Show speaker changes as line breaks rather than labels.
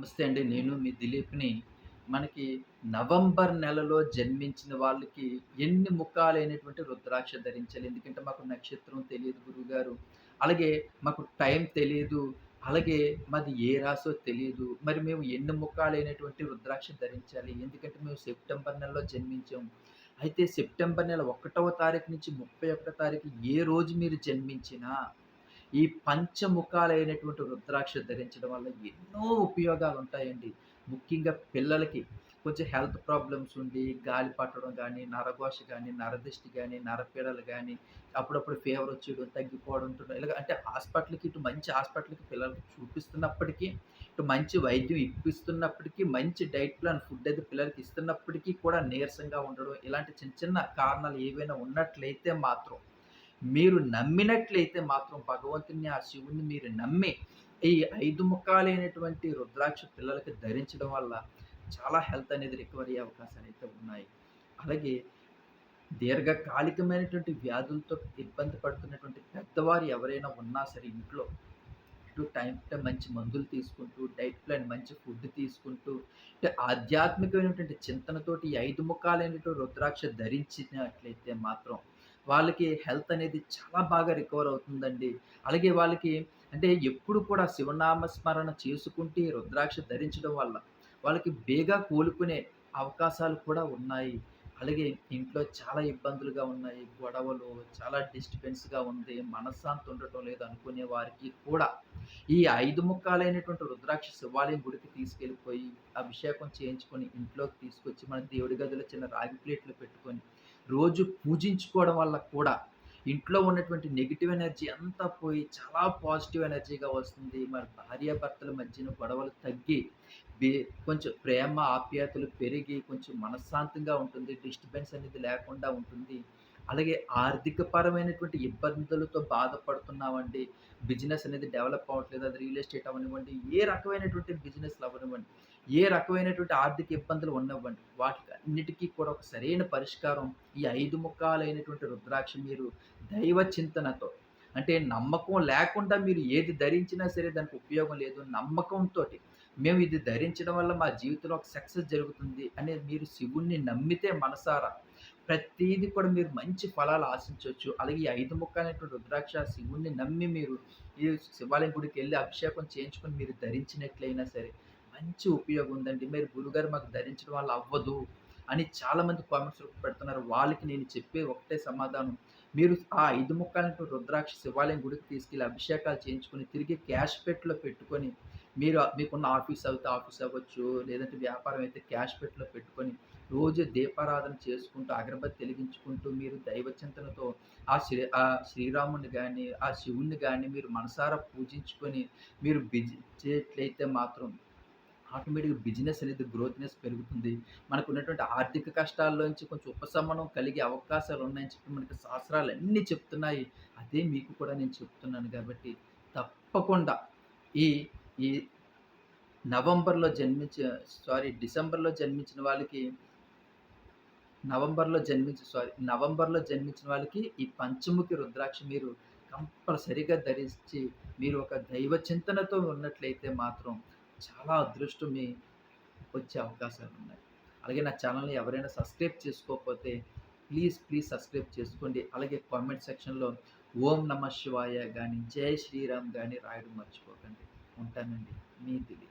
నమస్తే అండి. నేను మీ దిలీప్‌ని. మనకి నవంబర్ నెలలో జన్మించిన వాళ్ళకి ఎన్ని ముఖాలైనటువంటి రుద్రాక్ష ధరించాలి. ఎందుకంటే మాకు నక్షత్రం తెలియదు గురువుగారు. అలాగే మాకు టైం తెలియదు అలాగే మాది ఏ రాశో తెలియదు మరి మేము ఎన్ని ముఖాలైనటువంటి రుద్రాక్ష ధరించాలి. ఎందుకంటే మేము సెప్టెంబర్ నెలలో జన్మించాం. అయితే సెప్టెంబర్ నెల ఒకటవ తారీఖు నుంచి 31 తారీఖు ఏ రోజు మీరు జన్మించినా ఈ పంచముఖాలైనటువంటి రుద్రాక్ష ధరించడం వల్ల ఎన్నో ఉపయోగాలు ఉంటాయండి ముఖ్యంగా పిల్లలకి కొంచెం హెల్త్ ప్రాబ్లమ్స్ ఉండి, గాలి పట్టడం కానీ నరఘోష కానీ నరదిష్టి కానీ నరపీడలు కానీ అప్పుడప్పుడు ఫీవర్ వచ్చేయడం, తగ్గిపోవడం ఉంటుండ ఇలాగ అంటే హాస్పిటల్‌కి ఇటు మంచి హాస్పిటల్‌కి పిల్లలకి చూపిస్తున్నప్పటికీ, ఇటు మంచి వైద్యం ఇప్పిస్తున్నప్పటికీ, మంచి డైట్ ప్లాన్ ఫుడ్ అది పిల్లలకి ఇస్తున్నప్పటికీ కూడా నీరసంగా ఉండడం, ఇలాంటి చిన్న చిన్న కారణాలు ఏవైనా ఉన్నట్లయితే మాత్రం మీరు నమ్మినట్లయితే మాత్రం భగవంతుని ఆ శివుని మీరు నమ్మి, ఈ ఐదు ముఖాలైనటువంటి రుద్రాక్ష పిల్లలకి ధరించడం వల్ల చాలా హెల్త్ అనేది రికవరీ అయ్యే అయితే ఉన్నాయి. అలాగే దీర్ఘకాలికమైనటువంటి వ్యాధులతో ఇబ్బంది పడుతున్నటువంటి పెద్దవారు ఎవరైనా ఉన్నా సరే ఇంట్లో, ఇటు టైం టు మంచి మందులు తీసుకుంటూ, డైట్ ప్లాన్ మంచి ఫుడ్ తీసుకుంటూ, అంటే ఆధ్యాత్మికమైనటువంటి చింతనతోటి ఐదు ముఖాలైనటువంటి రుద్రాక్ష ధరించినట్లయితే మాత్రం వాళ్ళకి హెల్త్ అనేది చాలా బాగా రికవర్ అవుతుందండి. అలాగే వాళ్ళకి అంటే ఎప్పుడు కూడా శివనామ స్మరణ చేసుకుంటే రుద్రాక్ష ధరించడం వల్ల వాళ్ళకి బేగా కోలుకునే అవకాశాలు కూడా ఉన్నాయి. అలాగే ఇంట్లో చాలా ఇబ్బందులుగా ఉన్నాయి. గొడవలు, చాలా డిస్టర్బెన్స్‌గా ఉంది. మనశ్శాంతి ఉండటం లేదు అనుకునే వారికి కూడా ఈ ఐదు ముక్కాలైనటువంటి రుద్రాక్ష శివాలయం గుడికి తీసుకెళ్ళిపోయి, అభిషేకం చేయించుకొని ఇంట్లోకి తీసుకొచ్చి మన దేవుడి గదిలో చిన్న రాగి ప్లేట్లు పెట్టుకొని, రోజు పూజించుకోవడం వల్ల కూడా ఇంట్లో ఉన్నటువంటి నెగిటివ్ ఎనర్జీ అంతా పోయి చాలా పాజిటివ్ ఎనర్జీగా వస్తుంది. మరి భార్యాభర్తల మధ్యన గొడవలు తగ్గి, కొంచెం ప్రేమ, ఆప్యాయతలు పెరిగి కొంచెం మనశ్శాంతంగా ఉంటుంది. డిస్టర్బెన్స్ అనేది లేకుండా ఉంటుంది. అలాగే ఆర్థిక పరమైనటువంటి ఇబ్బందులతో బాధపడుతున్నామండి. బిజినెస్ అనేది డెవలప్ అవ్వట్లేదు. అది రియల్ ఎస్టేట్ అవ్వనివ్వండి, ఏ రకమైనటువంటి బిజినెస్‌లు అవ్వనివ్వండి, ఏ రకమైనటువంటి ఆర్థిక ఇబ్బందులు ఉన్నవ్వండి, వాటికి అన్నిటికీ కూడా ఒక సరైన పరిష్కారం ఈ ఐదు ముఖాలైనటువంటి రుద్రాక్ష మీరు దైవ చింతనతో అంటే నమ్మకం లేకుండా మీరు ఏది ధరించినా సరే దానికి ఉపయోగం లేదు. నమ్మకంతో మేము ఇది ధరించడం వల్ల మా జీవితంలో ఒక సక్సెస్ జరుగుతుంది అనేది మీరు శివుణ్ణి నమ్మితే మనసారా ప్రతిదీ కూడా మీరు మంచి ఫలాలు ఆశించవచ్చు అలాగే ఈ ఐదు ముక్కలైనటువంటి రుద్రాక్ష శివుడిని నమ్మి మీరు ఈ శివాలయం గుడికెళ్ళి అభిషేకం చేయించుకొని మీరు ధరించినట్లయినా సరే మంచి ఉపయోగం ఉందండి. మీరు గురుగారు మాకు ధరించడం వల్ల అవ్వదు అని చాలామంది కామెంట్స్ పెడుతున్నారు. వాళ్ళకి నేను చెప్పే ఒకటే సమాధానం. మీరు ఆ ఐదు ముక్కలైనటువంటి రుద్రాక్ష శివాలయం గుడికి తీసుకెళ్ళి అభిషేకాలు చేయించుకొని తిరిగి క్యాష్ పెట్లో పెట్టుకొని మీరు మీకున్న ఆఫీస్ అయితే ఆఫీస్ అవ్వచ్చు. లేదంటే వ్యాపారం అయితే క్యాష్ పెట్టిలో పెట్టుకొని రోజు దీపారాధన చేసుకుంటూ, అగరబత్తి వెలిగించుకుంటూ మీరు దైవ చింతనతో ఆ శ్రీ ఆ శ్రీరాముని కానీ ఆ శివుణ్ణి కానీ మీరు మనసారా పూజించుకొని మీరు బిజీ చేయట్లయితే మాత్రం ఆటోమేటిక్‌గా బిజినెస్ అనేది గ్రోత్‌నెస్ పెరుగుతుంది. మనకున్నటువంటి ఆర్థిక కష్టాల్లోంచి కొంచెం ఉపశమనం కలిగే అవకాశాలు ఉన్నాయని చెప్పి మనకి శాస్త్రాలన్నీ చెప్తున్నాయి. అదే మీకు కూడా నేను చెప్తున్నాను కాబట్టి తప్పకుండా ఈ ఈ నవంబర్‌లో జన్మించ సారీ డిసెంబర్‌లో జన్మించిన వాళ్ళకి నవంబర్‌లో జన్మించి సారీ నవంబర్‌లో జన్మించిన వాళ్ళకి ఈ పంచముఖి రుద్రాక్ష మీరు కంపల్సరిగా ధరించి మీరు ఒక దైవ చింతనతో ఉన్నట్లయితే మాత్రం చాలా అదృష్టం మీ వచ్చే అవకాశాలున్నాయి. అలాగే నా ఛానల్‌ని ఎవరైనా సబ్స్క్రైబ్ చేసుకోకపోతే ప్లీజ్, ప్లీజ్ సబ్స్క్రైబ్ చేసుకోండి. అలాగే కామెంట్ సెక్షన్‌లో ఓం నమ శివాయ కానీ జై శ్రీరామ్ కానీ రాయడం మర్చిపోకండి. ఉంటానండి. నీతిది